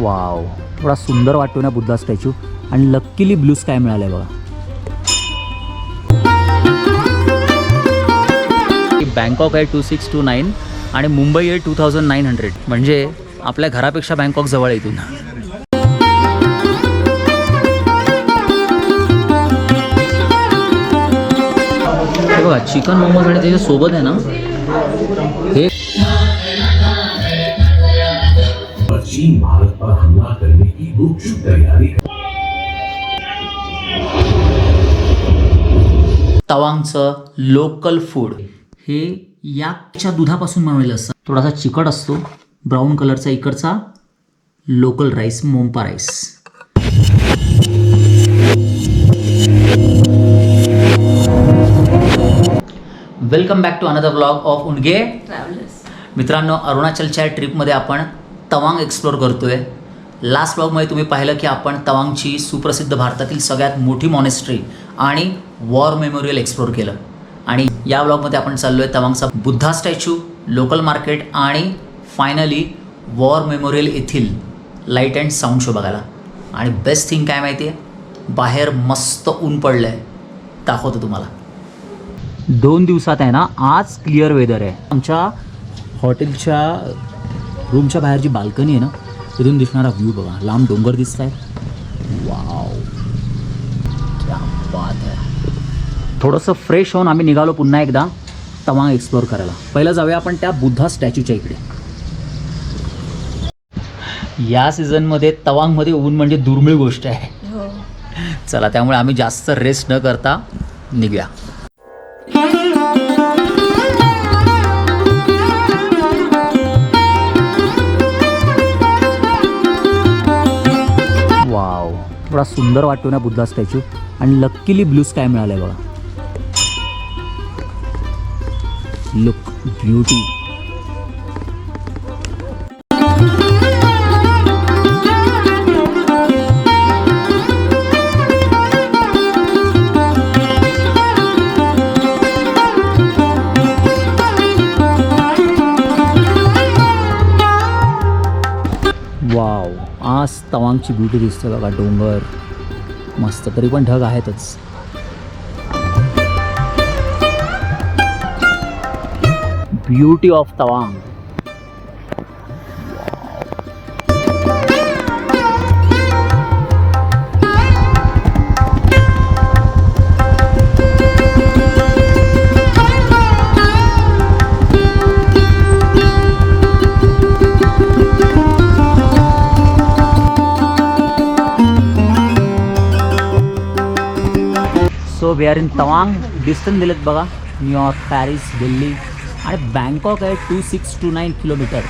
Wow थोडा सुंदर वाटतो ना बुद्धा स्टॅच्यू. आणि लक्कीली ब्लू स्काय मिळालंय बघा. बँकॉक आहे टू सिक्स टू नाईन आणि मुंबई आहे टू थाउजंड नाईन हंड्रेड म्हणजे आपल्या घरापेक्षा बँकॉक जवळ आहे इथून. बघा चिकन मोमोज आणि त्याच्या सोबत आहे ना हे चीन भारत पर हमला करने की गुपचुप तैयारी तवांगचं लोकल फूड हे याच्या दुधापासून बनवलेलं असतं. थोडासा चिकट असतो. ब्राऊन कलरचा इकडचा local rice Monpa rice welcome back to another blog of Undage मित्रांनो अरुणाचलच्या ट्रिपमध्ये आपण तवांग एक्सप्लोर करतोय. लास्ट ब्लॉगमध्ये तुम्ही पाहिलं की आपण तवांगची सुप्रसिद्ध भारतातील सगळ्यात मोठी मॉनेस्ट्री आणि वॉर मेमोरियल एक्सप्लोर केलं. आणि या ब्लॉगमध्ये आपण चाललो आहे तवांगचा बुद्धा स्टॅच्यू लोकल मार्केट आणि फायनली वॉर मेमोरियल येथील लाइट अँड साऊंड शो बघायला. आणि बेस्ट थिंग काय माहिती आहे बाहेर मस्त ऊन पडलं आहे दाखवतो तुम्हाला. दोन दिवसात आहे ना आज क्लिअर वेदर आहे. आमच्या हॉटेलच्या रूमच्या बाहेरची बाल्कनी आहे ना तिथून दिसणारा व्ह्यू बघा. लांब डोंगर दिसत आहे वाव क्या बात आहे. थोडंसं फ्रेश होऊन आम्ही निघालो पुन्हा एकदा तवांग एक्सप्लोर करायला. पहिलं जाऊया आपण त्या बुद्धा स्टॅच्यूच्या इकडे. या सीझनमध्ये तवांगमध्ये ऊन म्हणजे दुर्मिळ गोष्ट आहे. चला त्यामुळे आम्ही जास्त रेस्ट न करता निघूया. थोडा सुंदर वाटतो ना बुद्धा स्टॅच्यू. आणि लक्कीली ब्लू स्काय मिळालंय बघा. लुक ब्युटी तवांगची ब्युटी दिसते बघा डोंगर मस्त तरी पण ढग आहेतच. Beauty of Tawang. We are in Tawang distance दिलेत बघा. न्यूयॉर्क पॅरिस दिल्ली आणि बँकॉक आहे two six two nine kilometre.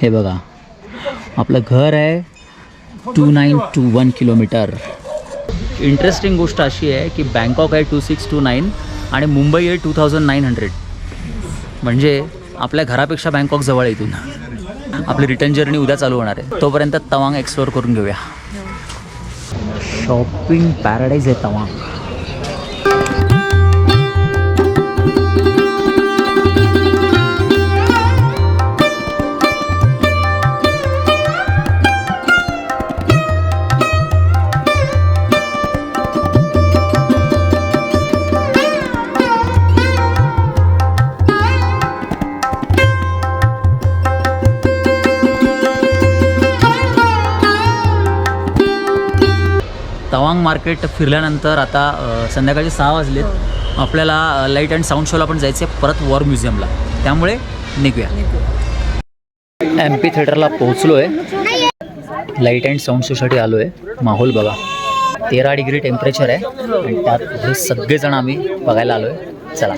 हे बघा. आपलं घर आहे two nine two one kilometre. Interesting गोष्ट अशी आहे की बँकॉक आहे टू सिक्स टू नाईन आणि मुंबई आहे टू थाउजंड नाईन हंड्रेड म्हणजे आपल्या घरापेक्षा बँकॉक जवळ आहे इथून. आपली रिटर्न जर्नी उद्या चालू होणार आहे. तोपर्यंत तवांग एक्सप्लोअर करून घेऊया. शॉपिंग पॅराडाईज आहे तवांग. मार्केट फिरल्यानंतर आता अ, संध्याकाळी सहा वाजलेत. आपल्याला लाइट अँड साऊंड शोला पण जायचं आहे परत वॉर म्युझियमला त्यामुळे निघूया. एम पी थिएटरला पोहोचलो आहे लाइट अँड साऊंड शोसाठी आलो आहे माहोल बघा. तेरा डिग्री टेम्परेचर आहे. आणि त्यात हे सगळेजण आम्ही बघायला आलो आहे चला.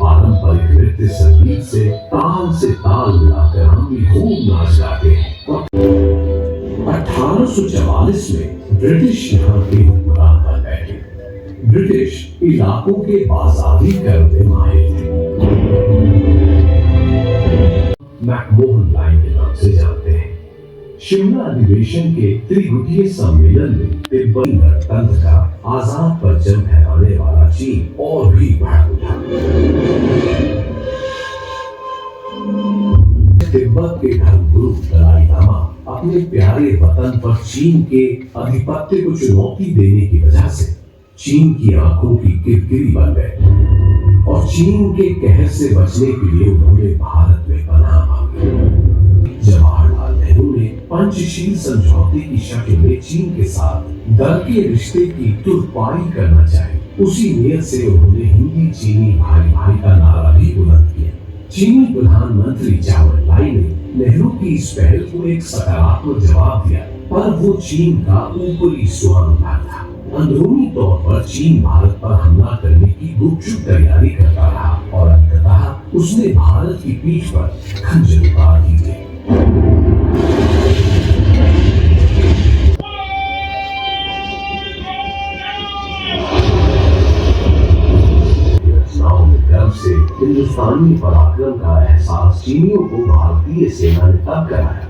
عالم پر گرتے سنگیت سے تال سے تال ملا کر ہم بھی خوب ناچ جاتے ہیں۔ اٹھارہ سو چوالیس میں برٹش یہاں کے حکمران بن گئے برٹش علاقوں کے بازاری کرنے مائے تھے۔ میکموہن لائن کے نام سے جانتے ہیں۔ شملہ ادیویشن کے تریگٹیہ سمیلن میں تبتی گنتنتر کا آزاد پرچم پھیلانے والا چین اور بھی بڑھ اٹھا۔ محبت کے گھر گروپ دلائی لاما اپنے پیارے وطن پر چین کے ادھپتے کو چنوتی دینے کی وجہ سے چین کی آنکھوں کی کرکری بن گئے اور چین کے قہر سے بچنے کے لیے انہوں نے بھارت میں پناہ مانگی۔ جواہر لال نہرو نے پنچ شیل سمجھوتے کی شکل میں چین کے ساتھ درکی رشتے کی ترپائی کرنا چاہی اسی نیت سے انہوں نے ہندی چینی بھائی بھائی کا نعرہ بھی بلند کیا۔ बुलंद किया चीनी प्रधानमंत्री चावल लाई ने नेहरू की इस पहल को एक सकारात्मक जवाब दिया पर वो चीन का ऊपरी स्वांग था अंदरूनी तौर पर चीन भारत पर हमला करने की गुपचुप तैयारी करता रहा और अंततः उसने भारत की पीठ पर खंजर उतार दी थी रचनाओं ہندوستانی پراکرم کا احساس چینیوں کو بھارتی سینا نے تب کرایا۔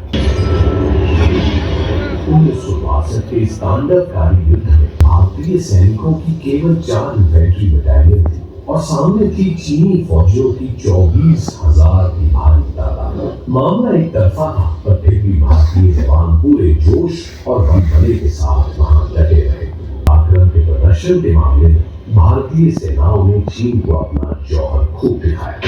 انیس سو باسٹھ کے اسٹانڈرڈ کاری یدھ میں بھارتی سینکوں کی کیول چار انفینٹری بٹالین تھی اور سامنے تھی چینی فوجیوں کی چوبیس ہزار کی بھاری تعداد۔ معاملہ ایک طرفہ تھا، پر پھر بھی بھارتی زبان پورے جوش اور بڑے کے ساتھ وہاں لگے رہے۔ آخرت کے پردرشن کے معاملے میں بھارتی سیناؤں نے چین کو اپنا جوہر خوب دکھایا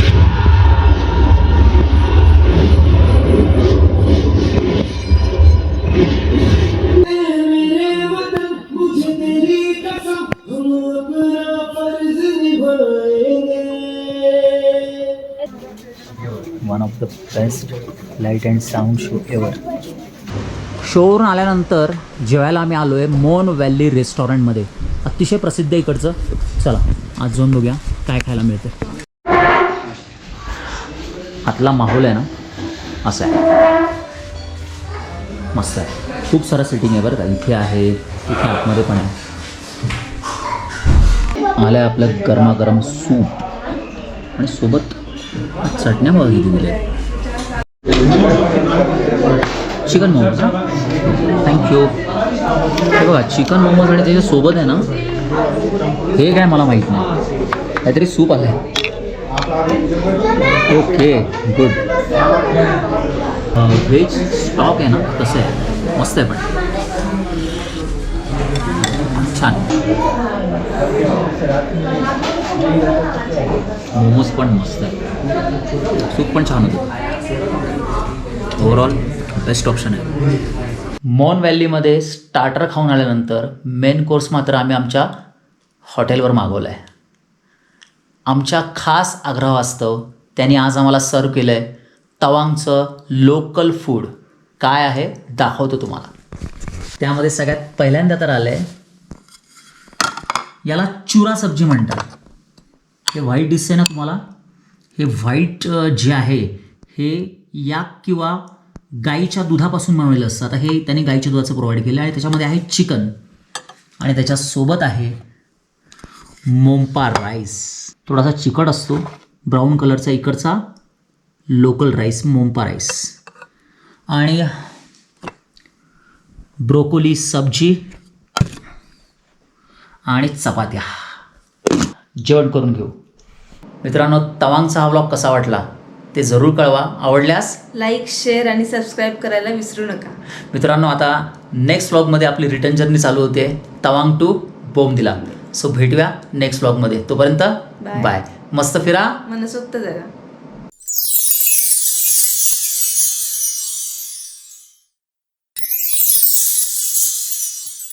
one of the best light and sound show ever. शोवरून आल्यानंतर जेवायला आम्ही आलो आहे मोन व्हॅली रेस्टॉरंटमध्ये. अतिशय प्रसिद्ध आहे इकडचं. चला आज जाऊन बघूया काय खायला मिळतं आतला माहोल आहे ना असं आहे. मस्त आहे. खूप सारं सिटिंग आहे बरं का. इथे आहे इथे आतमध्ये पण आहे. आलं आहे आपलं गरमागरम सूप. आणि सोबत चटण्या बघितली दिल्या. चिकन मोमोज थँक्यू हे बघा चिकन मोमोज आणि त्याच्यासोबत आहे ना हे काय मला माहीत नाही. काहीतरी सूप आलं आहे ओके गुड व्हेज स्टॉक आहे ना तसं आहे. मस्त आहे पण. छान. मोमोज पण मस्त आहे. सूप पण छान होतं. ओव्हरऑल बेस्ट ऑप्शन आहे. मॉन व्हॅलीमध्ये स्टार्टर खाऊन आल्यानंतर मेन कोर्स मात्र आम्ही आमच्या हॉटेलवर मागवला आहे आमच्या खास आग्रहास्तव त्यांनी आज आम्हाला सर्व केलं आहे तवांगचं लोकल फूड काय आहे दाखवतो तुम्हाला. त्यामध्ये सगळ्यात पहिल्यांदा तर आलं आहे याला चुरा सब्जी म्हणतात. हे व्हाईट दिसते ना तुम्हाला? हे व्हाईट जे आहे हे याक किंवा गाईच्या दुधापासून बनवलेलं असतं. आता हे त्याने गाईच्या दुधाचं प्रोव्हाइड केलं आणि त्याच्यामध्ये आहे चिकन आणि त्याच्यासोबत आहे मोम्पा राईस थोडासा चिकट असतो. ब्राऊन कलरचा इकडचा लोकल राईस मोम्पा राईस आणि ब्रोकोली सब्जी आणि चपात्या. जेवण करून घेऊ. मित्रांनो तवांगचा हा ब्लॉग कसा वाटला? ते जरूर कळवा. आवडल्यास लाईक शेअर आणि सबस्क्राईब करायला विसरू नका. मित्रांनो आता नेक्स्ट व्लॉगमध्ये आपली रिटर्न जर्नी चालू होते. तवांग टू बोम दिला सो भेटूया नेक्स्ट व्लॉगमध्ये तोपर्यंत. बाय मस्त फिरा. मनसोक्त जगा.